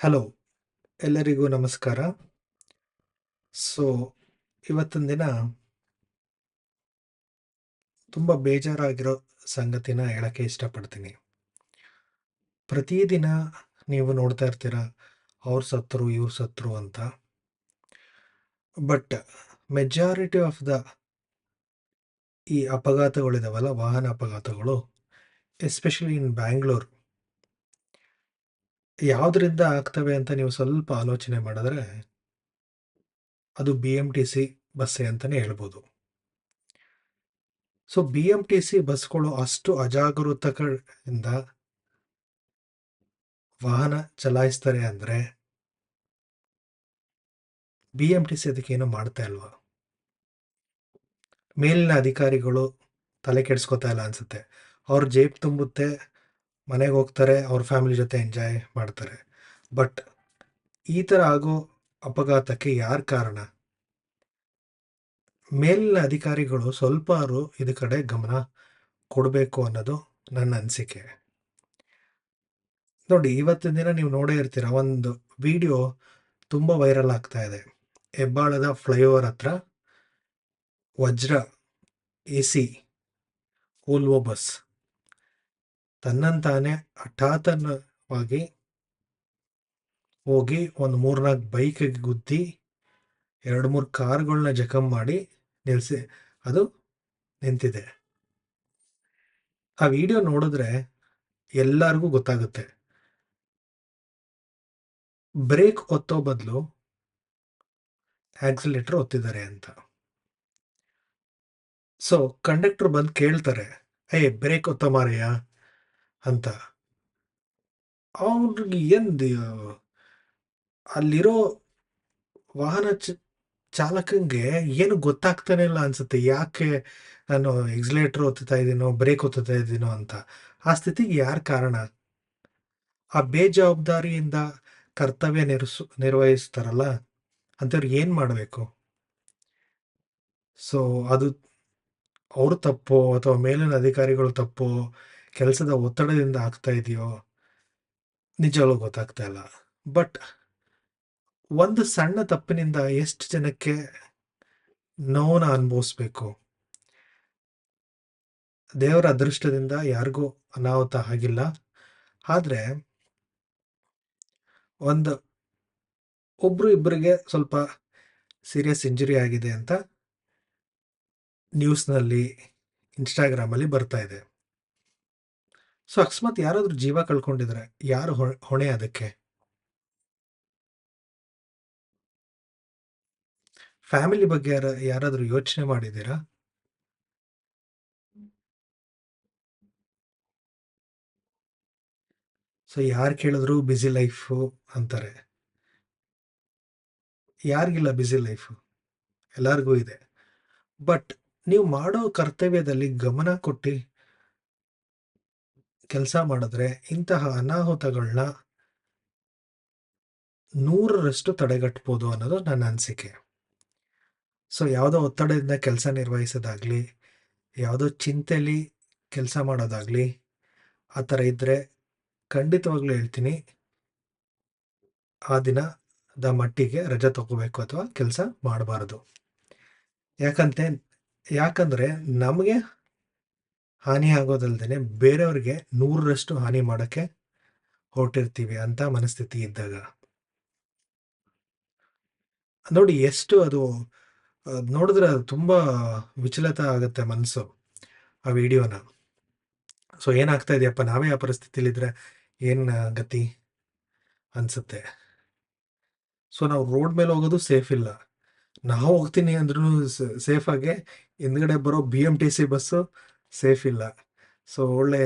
Hello ಎಲ್ಲರಿಗೂ ನಮಸ್ಕಾರ. So ಇವತ್ತಿನ ದಿನ ತುಂಬ ಬೇಜಾರಾಗಿರೋ ಸಂಗತಿನ ಹೇಳಕ್ಕೆ ಇಷ್ಟಪಡ್ತೀನಿ. ಪ್ರತಿದಿನ ನೀವು ನೋಡ್ತಾ ಇರ್ತೀರ, ಅವ್ರು ಸತ್ರು, ಇವ್ರು ಸತ್ರು ಅಂತ. ಬಟ್ ಮೆಜಾರಿಟಿ ಆಫ್ ದ ಈ ಅಪಘಾತಗಳಿದಾವಲ್ಲ, ವಾಹನ ಅಪಘಾತಗಳು ಎಸ್ಪೆಷಲಿ ಇನ್ ಬ್ಯಾಂಗ್ಳೂರ್ ಯಾವುದರಿಂದ ಆಗ್ತವೆ ಅಂತ ನೀವು ಸ್ವಲ್ಪ ಆಲೋಚನೆ ಮಾಡಿದ್ರೆ ಅದು ಬಿ ಎಂ ಟಿ ಸಿ ಬಸ್ಸೇ ಅಂತಲೇ ಹೇಳ್ಬೋದು. So B M T C ಬಸ್ಗಳು ಅಷ್ಟು ಅಜಾಗರೂಕತೆಯಿಂದ ವಾಹನ ಚಲಾಯಿಸ್ತಾರೆ ಅಂದರೆ ಬಿ ಎಂ ಟಿ ಸಿ ಅದಕ್ಕೇನು ಮಾಡ್ತಾ ಇಲ್ವಾ? ಮೇಲಿನ ಅಧಿಕಾರಿಗಳು ತಲೆ ಕೆಡಿಸ್ಕೊತಾ ಇಲ್ಲ ಅನ್ಸುತ್ತೆ. ಅವ್ರ ಜೇಬ್ ತುಂಬುತ್ತೆ ಮನೆಗೆ ಹೋಗ್ತಾರೆ, ಅವ್ರ ಫ್ಯಾಮಿಲಿ ಜೊತೆ ಎಂಜಾಯ್ ಮಾಡ್ತಾರೆ. ಬಟ್ ಈ ಥರ ಆಗೋ ಅಪಘಾತಕ್ಕೆ ಯಾರು ಕಾರಣ? ಮೇಲಿನ ಅಧಿಕಾರಿಗಳು ಸ್ವಲ್ಪಾರು ಇದ ಕಡೆ ಗಮನ ಕೊಡಬೇಕು ಅನ್ನೋದು ನನ್ನ ಅನಿಸಿಕೆ. ನೋಡಿ, ಇವತ್ತಿನ ದಿನ ನೀವು ನೋಡೇ ಇರ್ತೀರ, ಒಂದು ವಿಡಿಯೋ ತುಂಬ ವೈರಲ್ ಆಗ್ತಾ ಇದೆ. ಹೆಬ್ಬಾಳದ ಫ್ಲೈಓವರ್ ಹತ್ರ Vajra A C, Volvo bus. ತನ್ನಂತಾನೆ ಹಠಾತನವಾಗಿ ಹೋಗಿ ಒಂದು ಮೂರ್ನಾಲ್ಕು ಬೈಕಿಗೆ ಗುದ್ದಿ ಎರಡು ಮೂರು ಕಾರ್ಗಳನ್ನ ಜಖಮ್ ಮಾಡಿ ನಿಲ್ಲಿಸಿ ಅದು ನಿಂತಿದೆ. ಆ ವಿಡಿಯೋ ನೋಡಿದ್ರೆ ಎಲ್ಲರಿಗೂ ಗೊತ್ತಾಗುತ್ತೆ. ಬ್ರೇಕ್ ಒತ್ತೋ ಬದಲು ಆಕ್ಸಿಲೇಟರ್ ಒತ್ತಿದ್ದಾರೆ ಅಂತ. ಸೊ ಕಂಡಕ್ಟರ್ ಬಂದು ಕೇಳ್ತಾರೆ ಏ ಬ್ರೇಕ್ ಒತ್ತ ಮಾರಯ್ಯ? ಅಂತ. ಅವ್ರಿಗೆ ಏನು ಅಲ್ಲಿರೋ ವಾಹನ ಚಾಲಕಂಗೆ ಏನು ಗೊತ್ತಾಗ್ತಾನೆ ಇಲ್ಲ ಅನ್ಸುತ್ತೆ. ಯಾಕೆ ನಾನು ಎಕ್ಸಿಲೇಟರ್ ಒತ್ತುತ್ತಾ ಇದ್ದೀನೋ, ಬ್ರೇಕ್ ಒತ್ತುತ್ತಾ ಇದ್ದೀನೋ ಅಂತ. ಆ ಸ್ಥಿತಿಗೆ ಯಾರು ಕಾರಣ? ಆ ಬೇಜವಾಬ್ದಾರಿಯಿಂದ ಕರ್ತವ್ಯ ನಿರ್ಸು, ನಿರ್ವಹಿಸ್ತಾರಲ್ಲ, ಅಂಥವ್ರು ಏನು ಮಾಡಬೇಕು? ಸೊ, ಅದು ಅವರು ತಪ್ಪೋ ಅಥವಾ ಮೇಲಿನ ಅಧಿಕಾರಿಗಳು ತಪ್ಪೋ ಕೆಲಸದ ಒತ್ತಡದಿಂದ ಆಗ್ತಾ ಇದೆಯೋ ನಿಜವಾಗ್ಲೂ ಗೊತ್ತಾಗ್ತಾ ಇಲ್ಲ. ಬಟ್ ಒಂದು ಸಣ್ಣ ತಪ್ಪಿನಿಂದ ಎಷ್ಟು ಜನಕ್ಕೆ ನೋವನ್ನ ಅನುಭವಿಸ್ಬೇಕು? ದೇವರ ಅದೃಷ್ಟದಿಂದ ಯಾರಿಗೂ ಅನಾಹುತ ಆಗಿಲ್ಲ. ಆದರೆ ಒಂದು ಒಬ್ರು ಇಬ್ಬರಿಗೆ ಸ್ವಲ್ಪ ಸೀರಿಯಸ್ ಇಂಜುರಿ ಆಗಿದೆ ಅಂತ ನ್ಯೂಸ್ನಲ್ಲಿ ಇನ್ಸ್ಟಾಗ್ರಾಮಲ್ಲಿ ಬರ್ತಾ ಇದೆ. ಸೊ ಅಕಸ್ಮಾತ್ ಯಾರಾದರೂ ಜೀವ ಕಳ್ಕೊಂಡಿದ್ರೆ ಯಾರು ಹೊಣೆ ಅದಕ್ಕೆ? ಫ್ಯಾಮಿಲಿ ಬಗ್ಗೆ ಯಾರ, ಯಾರಾದರೂ ಯೋಚನೆ ಮಾಡಿದ್ದೀರಾ? ಸೊ ಯಾರು ಕೇಳಿದ್ರು ಬ್ಯುಸಿ ಲೈಫು ಅಂತಾರೆ. ಯಾರಿಗಿಲ್ಲ ಬ್ಯುಸಿ ಲೈಫು ಎಲ್ಲರಿಗೂ ಇದೆ. ಬಟ್ ನೀವು ಮಾಡೋ ಕರ್ತವ್ಯದಲ್ಲಿ ಗಮನ ಕೊಟ್ಟು ಕೆಲಸ ಮಾಡಿದ್ರೆ ಇಂತಹ ಅನಾಹುತಗಳನ್ನ ನೂರರಷ್ಟು ತಡೆಗಟ್ಬೋದು ಅನ್ನೋದು ನನ್ನ ಅನಿಸಿಕೆ. ಸೊ, ಯಾವುದೋ ಒತ್ತಡದಿಂದ ಕೆಲಸ ನಿರ್ವಹಿಸೋದಾಗಲಿ, ಯಾವುದೋ ಚಿಂತೆಯಲ್ಲಿ ಕೆಲಸ ಮಾಡೋದಾಗ್ಲಿ, ಆ ಥರ ಇದ್ದರೆ ಖಂಡಿತವಾಗ್ಲೂ ಹೇಳ್ತೀನಿ, ಆ ದಿನದ ಮಟ್ಟಿಗೆ ರಜೆ ತಗೋಬೇಕು ಅಥವಾ ಕೆಲಸ ಮಾಡಬಾರ್ದು. ಯಾಕಂತೆ, ಯಾಕಂದರೆ ನಮಗೆ ಹಾನಿ ಆಗೋದಲ್ದೇ ಬೇರೆಯವ್ರಿಗೆ ನೂರರಷ್ಟು ಹಾನಿ ಮಾಡೋಕ್ಕೆ ಹೊರಟಿರ್ತೀವಿ ಅಂತ ಮನಸ್ಥಿತಿ ಇದ್ದಾಗ. ನೋಡಿ, ಎಷ್ಟು ಅದು ನೋಡಿದ್ರೆ ಅದು ತುಂಬ ವಿಚಲಿತ ಆಗುತ್ತೆ ಮನಸ್ಸು, ಆ ವಿಡಿಯೋನ. ಸೊ, ಏನಾಗ್ತಾ ಇದೆಯಪ್ಪ, ನಾವೇ ಆ ಪರಿಸ್ಥಿತಿಲಿದ್ರೆ ಏನು ಗತಿ ಅನಿಸುತ್ತೆ? ಸೊ, ನಾವು ರೋಡ್ ಮೇಲೆ ಹೋಗೋದು ಸೇಫ್ ಇಲ್ಲ. ನಾವು ಹೋಗ್ತೀನಿ ಅಂದ್ರೂ ಸೇಫಾಗೆ ಹಿಂದ್ಗಡೆ ಬರೋ B M T C bus safe ಇಲ್ಲ. ಸೊ ಒಳ್ಳೆ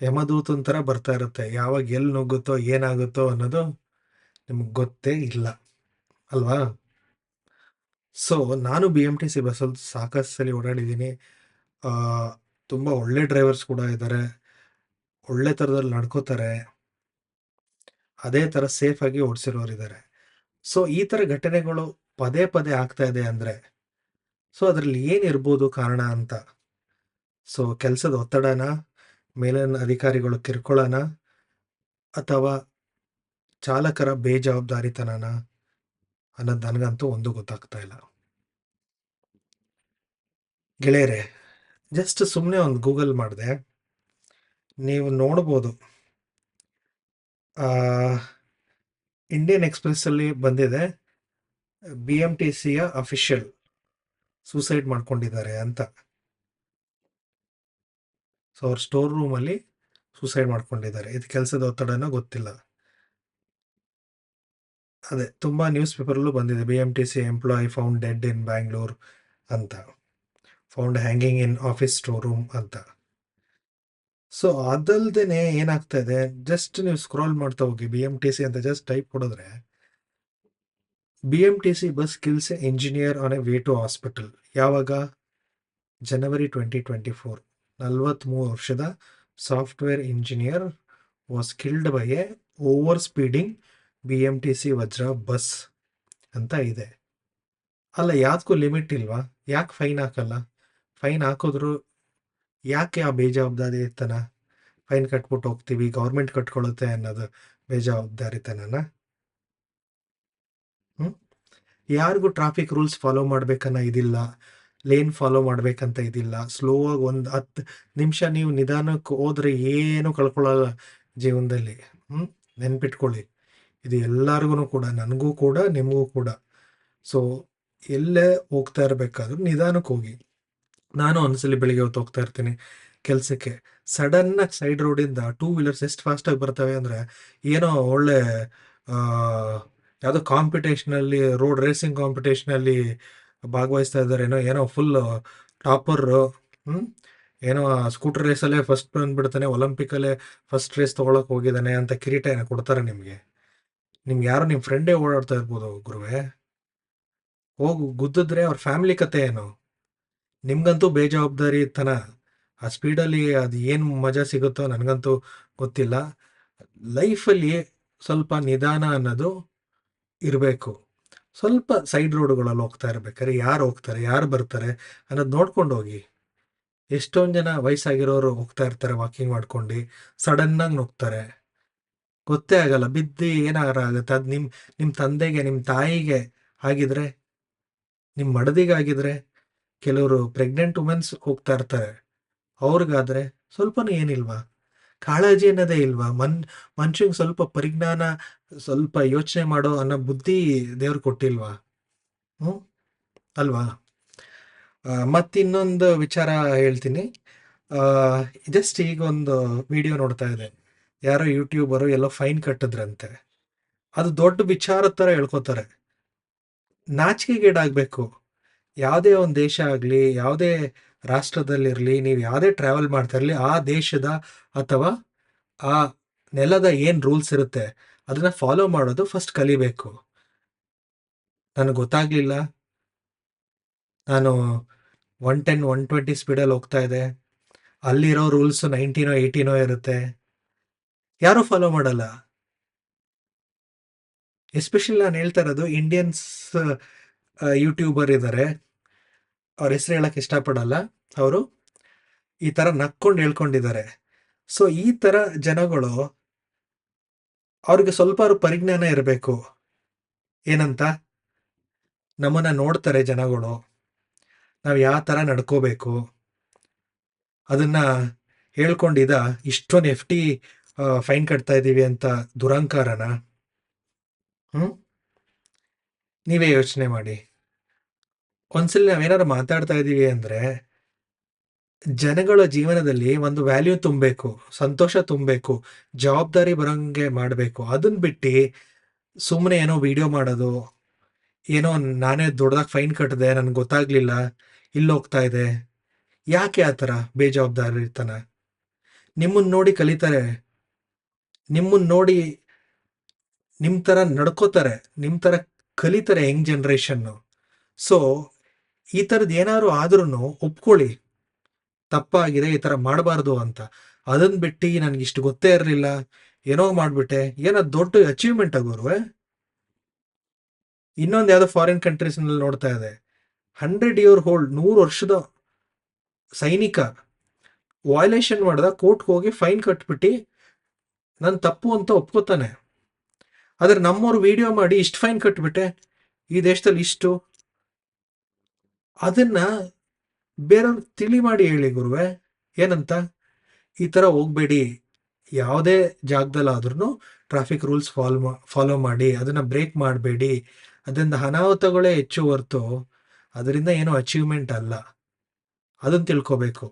ಯಮದೂತನ ಥರ ಬರ್ತಾ ಇರುತ್ತೆ. ಯಾವಾಗ ಎಲ್ಲಿ ನುಗ್ಗುತ್ತೋ, ಏನಾಗುತ್ತೋ ಅನ್ನೋದು ನಿಮ್ಗೆ ಗೊತ್ತೇ ಇಲ್ಲ. ಅಲ್ವಾ? ಸೊ ನಾನು ಬಿ ಎಂ ಟಿ ಸಿ ಬಸ್ಸಲ್ಲಿ ಸಾಕಷ್ಟು ಸಲ ಓಡಾಡಿದ್ದೀನಿ ತುಂಬ ಒಳ್ಳೆ ಡ್ರೈವರ್ಸ್ ಕೂಡ ಇದ್ದಾರೆ ಒಳ್ಳೆ ಥರದಲ್ಲಿ ನಡ್ಕೋತಾರೆ. ಅದೇ ಥರ ಸೇಫಾಗಿ ಓಡಿಸಿರೋರು ಇದ್ದಾರೆ ಸೊ ಈ ಥರ ಘಟನೆಗಳು ಪದೇ ಪದೇ ಆಗ್ತಾ ಇದೆ ಅಂದರೆ, ಸೊ, ಅದರಲ್ಲಿ ಏನಿರ್ಬೋದು ಕಾರಣ ಅಂತ? ಸೊ ಕೆಲಸದ ಒತ್ತಡನ, ಮೇಲಿನ ಅಧಿಕಾರಿಗಳು ಕಿರ್ಕೊಳ್ಳೋಣ ಅಥವಾ ಚಾಲಕರ ಬೇಜವಾಬ್ದಾರಿತನನ ಅನ್ನೋದು ನನಗಂತೂ ಒಂದು ಗೊತ್ತಾಗ್ತಾ ಇಲ್ಲ ಗೆಳೆಯರೆ, ಜಸ್ಟ್ ಸುಮ್ಮನೆ ಒಂದು ಗೂಗಲ್ ಮಾಡಿದೆ ನೀವು ನೋಡ್ಬೋದು ಇಂಡಿಯನ್ ಎಕ್ಸ್‌ಪ್ರೆಸ್ಸಲ್ಲಿ ಬಂದಿದೆ. ಬಿ ಎಂ ಟಿ ಸಿಯ ಅಫಿಷಿಯಲ್ ಸೂಸೈಡ್ ಮಾಡ್ಕೊಂಡಿದ್ದಾರೆ ಅಂತ. ಸೊ, ಅವ್ರ ಸ್ಟೋರ್ ರೂಮಲ್ಲಿ ಸೂಸೈಡ್ ಮಾಡ್ಕೊಂಡಿದ್ದಾರೆ. ಇದು ಕೆಲಸದ ಒತ್ತಡನೋ ಗೊತ್ತಿಲ್ಲ. ಅದೇ ತುಂಬಾ ನ್ಯೂಸ್ ಪೇಪರಲ್ಲೂ ಬಂದಿದೆ. B M T C employee found dead in Bangalore ಅಂತ. Found hanging in office store room ಅಂತ. ಸೊ, ಅದಲ್ದೇನೆ ಏನಾಗ್ತಾ ಇದೆ, ಜಸ್ಟ್ ನೀವು ಸ್ಕ್ರಾಲ್ ಮಾಡ್ತಾ ಹೋಗಿ ಬಿ ಎಂ ಟಿ ಸಿ ಅಂತ just type ಕೊಡಿದ್ರೆ B M T C bus kills engineer on a way to hospital. ಯಾವಾಗ? ಜನವರಿ 2024 43 ವರ್ಷದ software engineer was killed by a over speeding B M T C Vajra bus ಅಂತ ಇದೆ. ಅಲ್ಲ ಯಾವ್ದಕ್ಕೂ limit ಇಲ್ವಾ? ಯಾಕೆ ಫೈನ್ ಹಾಕಲ್ಲ? ಫೈನ್ ಹಾಕಿದ್ರು ಯಾಕೆ ಆ ಬೇಜವಾಬ್ದಾರಿತನ? ಫೈನ್ ಕಟ್ಬಿಟ್ಟು ಹೋಗ್ತೀವಿ, ಗೌರ್ಮೆಂಟ್ ಕಟ್ಕೊಳ್ಳುತ್ತೆ ಅನ್ನೋದು ಬೇಜವಾಬ್ದಾರಿತನನಾ? ಹ್ಮ್? ಯಾರಿಗೂ ಟ್ರಾಫಿಕ್ ರೂಲ್ಸ್ ಫಾಲೋ ಮಾಡ್ಬೇಕನ್ನ ಇದಿಲ್ಲ. ಲೇನ್ ಫಾಲೋ ಮಾಡ್ಬೇಕಂತ ಇದಿಲ್ಲ. ಸ್ಲೋ ಆಗಿ ಒಂದು 10 ನಿಮಿಷ ನೀವು ನಿಧಾನಕ್ಕೆ ಹೋದ್ರೆ ಏನು ಕಳ್ಕೊಳ್ಳಲ್ಲ ಜೀವನದಲ್ಲಿ. ಹ್ಞೂ ನೆನ್ಪಿಟ್ಕೊಳ್ಳಿ. ಇದು ಎಲ್ಲಾರ್ಗು ಕೂಡ, ನನಗೂ ಕೂಡ, ನಿಮಗೂ ಕೂಡ. ಸೊ, ಎಲ್ಲೇ ಹೋಗ್ತಾ ಇರಬೇಕಾದ್ರೂ ನಿಧಾನಕ್ಕೆ ಹೋಗಿ. ನಾನು ಒಂದ್ಸಲಿ ಬೆಳಿಗ್ಗೆ ಹೊತ್ತು ಹೋಗ್ತಾ ಇರ್ತೀನಿ ಕೆಲ್ಸಕ್ಕೆ. ಸಡನ್ನಾಗಿ ಸೈಡ್ ರೋಡಿಂದ ಟೂ ವೀಲರ್ಸ್ ಎಷ್ಟು ಫಾಸ್ಟಾಗಿ ಬರ್ತವೆ ಅಂದ್ರೆ, ಏನೋ ಒಳ್ಳೆ ಯಾವುದೋ ಕಾಂಪಿಟೇಷನಲ್ಲಿ ರೋಡ್ ರೇಸಿಂಗ್ ಕಾಂಪಿಟೇಷನಲ್ಲಿ ಭಾಗವಹಿಸ್ತಾ ಇದ್ದಾರೇನೋ, ಏನೋ ಫುಲ್ ಟಾಪರ್ ಹ್ಮ್? ಏನೋ ಸ್ಕೂಟರ್ ರೇಸಲ್ಲೇ ಫಸ್ಟ್ ಬಂದ್ಬಿಡ್ತಾನೆ, ಒಲಂಪಿಕಲ್ಲೇ ಫಸ್ಟ್ ರೇಸ್ ತಗೊಳಕ್ ಹೋಗಿದ್ದಾನೆ ಅಂತ ಕಿರೀಟ ಏನೋ ಕೊಡ್ತಾರೆ ನಿಮ್ಗೆ. ನಿಮ್ಗೆ ಯಾರೋ ನಿಮ್ಮ ಫ್ರೆಂಡೇ ಓಡಾಡ್ತಾ ಇರ್ಬೋದು ಗುರುವೆ ಹೋಗು ಗುದ್ದಿದ್ರೆ ಅವ್ರ ಫ್ಯಾಮಿಲಿ ಕತೆ ಏನು? ನಿಮ್ಗಂತೂ ಬೇಜವಾಬ್ದಾರಿತನ. ಆ ಸ್ಪೀಡಲ್ಲಿ ಅದು ಏನು ಮಜಾ ಸಿಗುತ್ತೋ ನನಗಂತೂ ಗೊತ್ತಿಲ್ಲ. ಲೈಫಲ್ಲಿ ಸ್ವಲ್ಪ ನಿಧಾನ ಅನ್ನೋದು ಇರಬೇಕು. ಸ್ವಲ್ಪ ಸೈಡ್ ರೋಡ್‌ಗಳಲ್ಲಿ ಹೋಗ್ತಾ ಇರ್ಬೇಕಾದ್ರೆ ಯಾರು ಹೋಗ್ತಾರೆ, ಯಾರು ಬರ್ತಾರೆ ಅನ್ನೋದು ನೋಡ್ಕೊಂಡು ಹೋಗಿ. ಎಷ್ಟೊಂದು ಜನ ವಯಸ್ಸಾಗಿರೋರು ಹೋಗ್ತಾ ಇರ್ತಾರೆ ವಾಕಿಂಗ್ ಮಾಡ್ಕೊಂಡು, ಸಡನ್ನಾಗಿ ನುಗ್ತಾರೆ. ಗೊತ್ತೇ ಆಗಲ್ಲ. ಬಿದ್ದು ಏನಾರ ಆಗುತ್ತೆ. ಅದು ನಿಮ್ಮ ನಿಮ್ಮ ತಂದೆಗೆ, ನಿಮ್ಮ ತಾಯಿಗೆ ಆಗಿದ್ರೆ, ನಿಮ್ಮ ಮಡದಿಗಾಗಿದ್ರೆ, ಕೆಲವರು ಪ್ರೆಗ್ನೆಂಟ್ ವುಮೆನ್ಸ್ ಹೋಗ್ತಾ ಇರ್ತಾರೆ. ಅವ್ರಿಗಾದ್ರೆ ಸ್ವಲ್ಪನೂ ಏನಿಲ್ವಾ? ಕಾಳಜಿ ಅನ್ನೋದೇ ಇಲ್ವಾ? ಮನ್ ಮನುಷ್ಯಂಗೆ ಸ್ವಲ್ಪ ಪರಿಜ್ಞಾನ, ಸ್ವಲ್ಪ ಯೋಚನೆ ಮಾಡೋ ಅನ್ನೋ ಬುದ್ಧಿ ದೇವ್ರು ಕೊಟ್ಟಿಲ್ವಾ? ಹ್ಮ್? ಅಲ್ವಾ? ಮತ್ತಿನ್ನೊಂದು ವಿಚಾರ ಹೇಳ್ತೀನಿ. ಜಸ್ಟ್ ಈಗ ಒಂದು ವಿಡಿಯೋ ನೋಡ್ತಾ ಇದೆ ಯಾರೋ ಯೂಟ್ಯೂಬರು ಎಲ್ಲೋ ಫೈನ್ ಕಟ್ಟಿದ್ರಂತೆ. ಅದು ದೊಡ್ಡ ವಿಚಾರ ಥರ ಹೇಳ್ಕೊತಾರೆ ನಾಚಿಕೆಗೇಡಾಗಬೇಕು. ಯಾವುದೇ ಒಂದು ದೇಶ ಆಗಲಿ, ಯಾವುದೇ ರಾಷ್ಟ್ರದಲ್ಲಿರಲಿ, ನೀವು ಯಾವುದೇ ಟ್ರಾವೆಲ್ ಮಾಡ್ತಾ ಇರಲಿ, ಆ ದೇಶದ ಅಥವಾ ಆ ನೆಲದ ಏನು ರೂಲ್ಸ್ ಇರುತ್ತೆ, ಅದನ್ನು ಫಾಲೋ ಮಾಡೋದು ಫಸ್ಟ್ ಕಲಿಬೇಕು. ನನಗೆ ಗೊತ್ತಾಗ್ಲಿಲ್ಲ. ನಾನು 110, 120 ಸ್ಪೀಡಲ್ಲಿ ಹೋಗ್ತಾ ಇದೆ ಅಲ್ಲಿರೋ ರೂಲ್ಸು 90ನೋ, 80ನೋ ಇರುತ್ತೆ. ಯಾರೂ ಫಾಲೋ ಮಾಡಲ್ಲ. ಎಸ್ಪೆಷಲಿ ನಾನು ಹೇಳ್ತಾ ಇರೋದು ಇಂಡಿಯನ್ಸ್ ಯೂಟ್ಯೂಬರ್ ಇದ್ದಾರೆ. ಅವ್ರ ಹೆಸರು ಹೇಳಕ್ಕೆ ಇಷ್ಟಪಡಲ್ಲ. ಅವರು ಈ ಥರ ನಕ್ಕೊಂಡು ಹೇಳ್ಕೊಂಡಿದ್ದಾರೆ. ಸೊ, ಈ ಥರ ಜನಗಳು ಅವ್ರಿಗೆ ಸ್ವಲ್ಪ ಅವ್ರ ಪರಿಜ್ಞಾನ ಇರಬೇಕು. ಏನಂತ? ನಮ್ಮನ್ನು ನೋಡ್ತಾರೆ ಜನಗಳು. ನಾವು ಯಾವ ಥರ ನಡ್ಕೋಬೇಕು. ಅದನ್ನ ಹೇಳ್ಕೊಂಡಿದ್ದ ಇಷ್ಟೊಂದು ಎಫ್ ಟಿ ಫೈನ್ ಕಟ್ತಾ ಇದ್ದೀವಿ ಅಂತ ದುರಂಕಾರನ ಹ್ಞೂ ನೀವೇ ಯೋಚನೆ ಮಾಡಿ. ಒಂದ್ಸಲಿ ನಾವೇನಾದ್ರು ಮಾತಾಡ್ತಾ ಇದ್ದೀವಿ ಅಂದ್ರೆ ಜನಗಳ ಜೀವನದಲ್ಲಿ ಒಂದು ವ್ಯಾಲ್ಯೂ ತುಂಬಬೇಕು, ಸಂತೋಷ ತುಂಬಬೇಕು, ಜವಾಬ್ದಾರಿ ಬರೋಂಗೆ ಮಾಡಬೇಕು. ಅದನ್ನ ಬಿಟ್ಟು ಸುಮ್ಮನೆ ಏನೋ ವಿಡಿಯೋ ಮಾಡೋದು, ಏನೋ ನಾನೇ ದೊಡ್ಡದಾಗಿ ಫೈನ್ ಕಟ್ಟಿದೆ, ನನ್ಗೆ ಗೊತ್ತಾಗ್ಲಿಲ್ಲ, ಇಲ್ಲೋಗ್ತಾ ಇದೆ. ಯಾಕೆ ಆ ಥರ ಬೇಜವಾಬ್ದಾರಿತನ? ನಿಮ್ಮನ್ನು ನೋಡಿ ಕಲಿತಾರೆ. ನಿಮ್ಮನ್ನು ನೋಡಿ ನಿಮ್ಮ ಥರ ನಡ್ಕೋತಾರೆ. ನಿಮ್ಮ ಥರ ಕಲಿತಾರೆ ಯಂಗ್ ಜನ್ರೇಷನ್ನು ಸೊ, ಈ ಥರದ್ದು ಏನಾದ್ರು ಆದ್ರೂ ಒಪ್ಕೊಳ್ಳಿ. ತಪ್ಪಾಗಿದೆ, ಈ ಥರ ಮಾಡಬಾರ್ದು ಅಂತ. ಅದನ್ನ ಬಿಟ್ಟು ನನಗಿಷ್ಟು ಗೊತ್ತೇ ಇರಲಿಲ್ಲ, ಏನೋ ಮಾಡಿಬಿಟ್ಟೆ ಏನೋ ದೊಡ್ಡ ಅಚೀವ್ಮೆಂಟ್ ಆಗೋರು ಇನ್ನೊಂದು ಯಾವುದೋ ಫಾರಿನ್ ಕಂಟ್ರೀಸ್‌ನಲ್ಲಿ ನೋಡ್ತಾ ಇದೆ ಹಂಡ್ರೆಡ್ ಇಯರ್ ಹೋಲ್ಡ್ ನೂರು ವರ್ಷದ ಸೈನಿಕ ವಾಯ್ಲೇಷನ್ ಮಾಡ್ದ ಕೋರ್ಟ್‌ಗೆ ಹೋಗಿ ಫೈನ್ ಕಟ್ಬಿಟ್ಟು, ನನ್ನ ತಪ್ಪು ಅಂತ ಒಪ್ಕೋತಾನೆ. ಆದರೆ ನಮ್ಮವ್ರು ವಿಡಿಯೋ ಮಾಡಿ ಇಷ್ಟು ಫೈನ್ ಕಟ್ಬಿಟ್ಟೆ ಈ ದೇಶದಲ್ಲಿ ಇಷ್ಟು ಅದನ್ನ ಬೇರೆಯವ್ರು ತಿಳಿ ಮಾಡಿ ಹೇಳಿ ಗುರುವೆ, ಏನಂತ? ಈ ಥರ ಹೋಗ್ಬೇಡಿ. ಯಾವುದೇ ಜಾಗದಲ್ಲಾದ್ರೂ ಟ್ರಾಫಿಕ್ ರೂಲ್ಸ್ ಫಾಲೋ ಫಾಲೋ ಮಾಡಿ, ಅದನ್ನ ಬ್ರೇಕ್ ಮಾಡಬೇಡಿ. ಅದರಿಂದ ಅನಾಹುತಗಳೇ ಹೆಚ್ಚು ಹೊರ್ತು ಅದರಿಂದ ಏನೋ ಅಚೀವ್ಮೆಂಟ್ ಅಲ್ಲ. ಅದನ್ನ ತಿಳ್ಕೊಬೇಕು.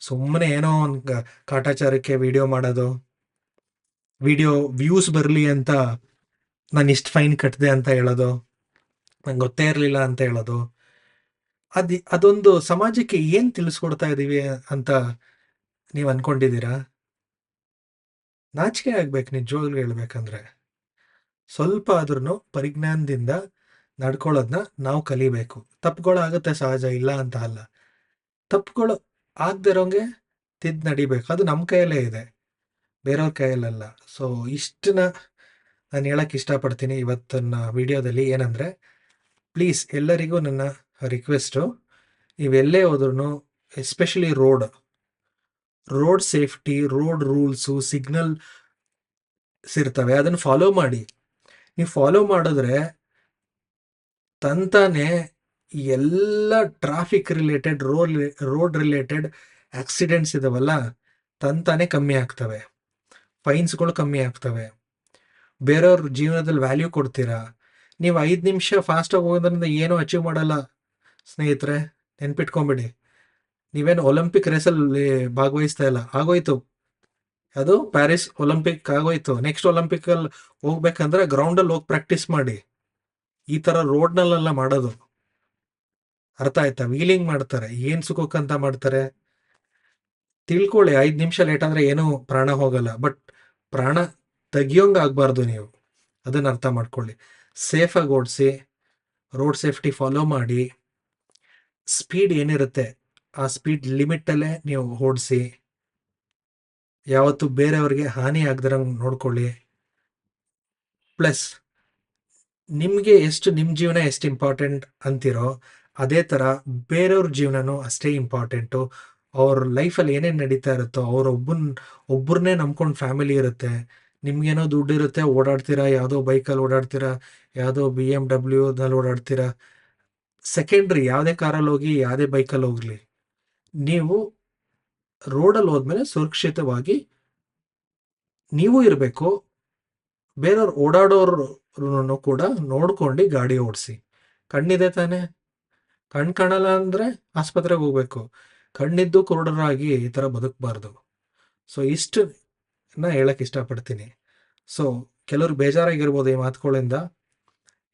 ಸುಮ್ಮನೆ ಏನೋ ಒಂದು ಕಾಟಾಚಾರಕ್ಕೆ ವಿಡಿಯೋ ಮಾಡೋದು ವಿಡಿಯೋ ವ್ಯೂಸ್ ಬರಲಿ ಅಂತ ನಾನು ಇಷ್ಟು ಫೈನ್ ಕಟ್ಟಿದೆ ಅಂತ ಹೇಳೋದು, ನಂಗೆ ಗೊತ್ತೇ ಇರಲಿಲ್ಲ ಅಂತ ಹೇಳೋದು ಅದು, ಅದೊಂದು ಸಮಾಜಕ್ಕೆ ಏನು ತಿಳಿಸ್ಕೊಡ್ತಾ ಇದೀವಿ ಅಂತ ನೀವು ಅನ್ಕೊಂಡಿದ್ದೀರಾ? ನಾಚಿಕೆ ಆಗ್ಬೇಕು ನಿಜವಾಗ್ಲೂ ಹೇಳ್ಬೇಕಂದ್ರೆ. ಸ್ವಲ್ಪ ಆದ್ರೂ ಪರಿಜ್ಞಾನದಿಂದ ನಡ್ಕೊಳ್ಳೋದನ್ನ ನಾವು ಕಲಿಬೇಕು. ತಪ್ಪುಗಳಾಗುತ್ತೆ ಸಹಜ, ಇಲ್ಲ ಅಂತ ಅಲ್ಲ. ತಪ್ಪುಗಳು ಆಗದಿರೋಂಗೆ ತಿದ್ದು ನಡಿಬೇಕು. ಅದು ನಮ್ಮ ಕೈಯಲ್ಲೇ ಇದೆ. ಬೇರೆಯವ್ರ ಕೈಯಲ್ಲಲ್ಲ. ಸೊ ಇಷ್ಟನ್ನ ನಾನು ಹೇಳಕ್ಕೆ ಇಷ್ಟಪಡ್ತೀನಿ ಇವತ್ತಿನ ವಿಡಿಯೋದಲ್ಲಿ ಏನಂದರೆ ಪ್ಲೀಸ್ ಎಲ್ಲರಿಗೂ ನನ್ನ ರಿಕ್ವೆಸ್ಟು ನೀವೆಲ್ಲೇ ಹೋದ್ರೂ especially road road safety road rules signals ಇರ್ತವೆ, ಅದನ್ನು ಫಾಲೋ ಮಾಡಿ. ನೀವು ಫಾಲೋ ಮಾಡಿದ್ರೆ ತಂತಾನೆ ಎಲ್ಲ traffic related road road related accidents ಇದಾವಲ್ಲ ತಂತಾನೆ ಕಮ್ಮಿ ಆಗ್ತವೆ. ಫೈನ್ಸ್ಗಳು ಕಮ್ಮಿ ಆಗ್ತವೆ. ಬೇರೆಯವ್ರ ಜೀವನದಲ್ಲಿ ವ್ಯಾಲ್ಯೂ ಕೊಡ್ತೀರಾ? ನೀವು ಐದು ನಿಮಿಷ ಫಾಸ್ಟಾಗಿ ಹೋಗೋದ್ರಿಂದ ಏನೂ ಅಚೀವ್ ಮಾಡಲ್ಲ. ಸ್ನೇಹಿತರೆ, ನೆನ್ಪಿಟ್ಕೊಂಬಿಡಿ. ನೀವೇನು ಒಲಿಂಪಿಕ್ ರೇಸಲ್ಲಿ ಭಾಗವಹಿಸ್ತಾ ಇಲ್ಲ, ಆಗೋಯ್ತು. ಅದು ಪ್ಯಾರಿಸ್ ಒಲಿಂಪಿಕ್ ಆಗೋಯ್ತು. ನೆಕ್ಸ್ಟ್ ಒಲಿಂಪಿಕಲ್ಲಿ ಹೋಗ್ಬೇಕಂದ್ರೆ ಗ್ರೌಂಡಲ್ಲಿ ಹೋಗಿ ಪ್ರಾಕ್ಟೀಸ್ ಮಾಡಿ. ಈ ಥರ ರೋಡ್ನಲ್ಲೆಲ್ಲ ಮಾಡೋದು. ಅರ್ಥ ಆಯ್ತಾ? ವೀಲಿಂಗ್ ಮಾಡ್ತಾರೆ. ಏನು ಸುಖಕ್ಕಂತ ಮಾಡ್ತಾರೆ? ತಿಳ್ಕೊಳ್ಳಿ, ಐದು ನಿಮಿಷ ಲೇಟ್ ಆದರೆ ಏನೂ ಪ್ರಾಣ ಹೋಗಲ್ಲ. ಬಟ್ ಪ್ರಾಣ ತೆಗಿಯೋಂಗೆ ಆಗಬಾರ್ದು ನೀವು. ಅದನ್ನು ಅರ್ಥ ಮಾಡ್ಕೊಳ್ಳಿ. ಸೇಫಾಗಿ ಓಡಿಸಿ, ರೋಡ್ ಸೇಫ್ಟಿ ಫಾಲೋ ಮಾಡಿ. ಸ್ಪೀಡ್ ಏನಿರುತ್ತೆ, ಆ ಸ್ಪೀಡ್ ಲಿಮಿಟಲ್ಲೇ ನೀವು ಓಡಿಸಿ, ಯಾವತ್ತು ಬೇರೆಯವ್ರಿಗೆ ಹಾನಿ ಆಗದಿರಂಗೆ ನೋಡ್ಕೊಳ್ಳಿ. ಪ್ಲಸ್ ನಿಮಗೆ ಎಷ್ಟು ನಿಮ್ಮ ಜೀವನ ಎಷ್ಟು ಇಂಪಾರ್ಟೆಂಟ್ ಅಂತಿರೋ, ಅದೇ ಥರ ಬೇರೆಯವ್ರ ಜೀವನನೂ ಅಷ್ಟೇ ಇಂಪಾರ್ಟೆಂಟು ಅವ್ರ ಲೈಫಲ್ಲಿ ಏನೇನು ನಡೀತಾ ಇರುತ್ತೋ, ಅವ್ರ ಒಬ್ಬರನ್ನೇ ನಂಬ್ಕೊಂಡು ಫ್ಯಾಮಿಲಿ ಇರುತ್ತೆ, ನಿಮ್ಗೇನೋ ದುಡ್ಡು ಇರುತ್ತೆ ಓಡಾಡ್ತೀರಾ, ಯಾವುದೋ ಬೈಕಲ್ಲಿ ಓಡಾಡ್ತೀರಾ, ಯಾವುದೋ ಬಿ ಎಂ ಡಬ್ಲ್ಯೂನಲ್ಲಿ ಓಡಾಡ್ತೀರಾ ಸೆಕೆಂಡ್ರಿ ಯಾವುದೇ ಕಾರಲ್ಲಿ ಹೋಗಿ, ಯಾವುದೇ ಬೈಕಲ್ಲಿ ಹೋಗಲಿ. ನೀವು ರೋಡಲ್ಲಿ ಹೋದ್ಮೇಲೆ ಸುರಕ್ಷಿತವಾಗಿ ನೀವು ಇರಬೇಕು. ಬೇರೆಯವ್ರು ಓಡಾಡೋರು ಕೂಡ ನೋಡ್ಕೊಂಡು ಗಾಡಿ ಓಡಿಸಿ. ಕಣ್ಣಿದೆ ತಾನೇ. ಕಣ್ಣು ಕಾಣಲ್ಲ ಅಂದರೆ ಆಸ್ಪತ್ರೆಗೆ ಹೋಗ್ಬೇಕು. ಕಣ್ಣಿದ್ದು ಕುರುಡರಾಗಿ ಈ ಥರ ಬದುಕಬಾರ್ದು. ಸೊ ಇಷ್ಟು ನಾ ಹೇಳಕ್ಕೆ ಇಷ್ಟಪಡ್ತೀನಿ. ಸೊ ಕೆಲವ್ರು ಬೇಜಾರಾಗಿರ್ಬೋದು ಈ ಮಾತುಗಳಿಂದ.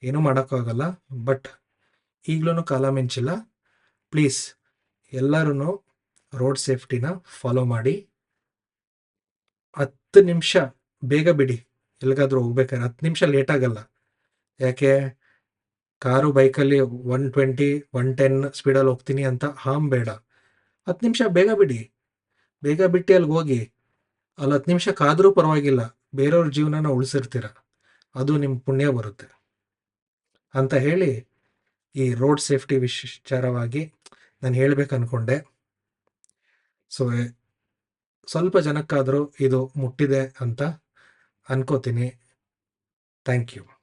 ಏನೂ ಮಾಡೋಕ್ಕಾಗಲ್ಲ. ಬಟ್ ಈಗಲೂ ಕಾಲ ಮಿಂಚಿಲ್ಲ. ಪ್ಲೀಸ್ ಎಲ್ಲರೂ ರೋಡ್ ಸೇಫ್ಟಿನ ಫಾಲೋ ಮಾಡಿ. ಹತ್ತು ನಿಮಿಷ ಬೇಗ ಬಿಡಿ. ಎಲ್ಲಿಗಾದ್ರೂ ಹೋಗ್ಬೇಕಾದ್ರೆ ಹತ್ತು ನಿಮಿಷ ಲೇಟ್ ಆಗಲ್ಲ. ಯಾಕೆ? ಕಾರು ಬೈಕಲ್ಲಿ ಒನ್ ಟ್ವೆಂಟಿ ಒನ್ ಟೆನ್ ಸ್ಪೀಡಲ್ಲಿ ಹೋಗ್ತೀನಿ ಅಂತ ಹಾಂ ಬೇಡ. ಹತ್ತು ನಿಮಿಷ ಬೇಗ ಬಿಡಿ. ಬೇಗ ಬಿಟ್ಟು ಅಲ್ಲಿಗೆ ಹೋಗಿ? ಅಲ್ಲಿ ಹತ್ತು ನಿಮಿಷ ಕಾದರೂ ಪರವಾಗಿಲ್ಲ. ಬೇರೆಯವ್ರ ಜೀವನನ ಉಳಿಸಿರ್ತೀರ. ಅದು ನಿಮ್ಮ ಪುಣ್ಯ ಬರುತ್ತೆ. ಅಂತ ಹೇಳಿ ಈ ರೋಡ್ ಸೇಫ್ಟಿ ವಿಚಾರವಾಗಿ ನಾನು ಹೇಳ್ಬೇಕು ಅನ್ಕೊಂಡೆ ಸೊ ಸ್ವಲ್ಪ ಜನಕ್ಕಾದರೂ ಇದು ಮುಟ್ಟಿದೆ ಅಂತ ಅನ್ಕೋತೀನಿ. Thank you